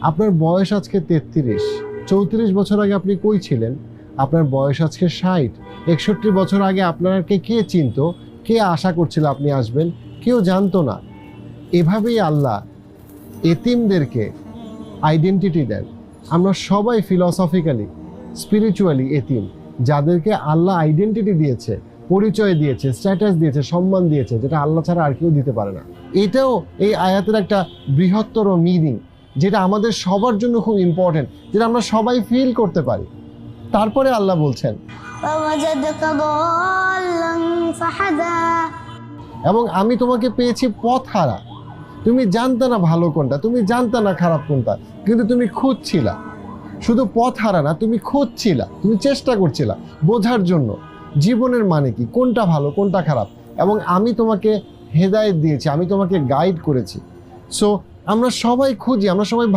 আপনার বয়স আজকে তেত্রিশ। চৌত্রিশ বছর আগে আপনি কই ছিলেন? আপনার বয়স আজকে ষাট। একষট্টি বছর আগে আপনাকে কে চিনত? কে আশা করছিল আপনি আসবেন? কেউ জানতো না। এভাবেই আল্লাহ এতিমদেরকে আইডেন্টিটি দেন। আমরা সবাই ফিলসফিক্যালি স্পিরিচুয়ালি এতিম। যাদেরকে আল্লাহ আইডেন্টিটি দিয়েছে, পরিচয় দিয়েছে স্ট্যাটাস দিয়েছে, সম্মান দিয়েছে, যেটা আল্লাহ ছাড়া আর কেউ দিতে পারে না। এটাও এই আয়াতের একটা বৃহত্তর মিনিং যেটা আমাদের সবার জন্য খুব ইম্পর্টেন্ট যেটা আমরা সবাই ফিল করতে পারি। তারপরে আল্লাহ বলছেন, এবং আমি তোমাকে পেয়েছি পথ হারা তুমি জানতে না ভালো কোনটা, তুমি জানতে না খারাপ কোনটা, কিন্তু তুমি খুঁজছিলা। শুধু পথ হারা না, তুমি খুঁজছিলা, তুমি চেষ্টা করছিলা বোঝার জন্য। জীবনের মানে কি, কোনটা ভালো, কোনটা খারাপ? এবং আমি তোমাকে হেদায়ত দিয়েছি, আমি তোমাকে গাইড করেছি। সো আমরা সবাই খুঁজি আমরা সবাই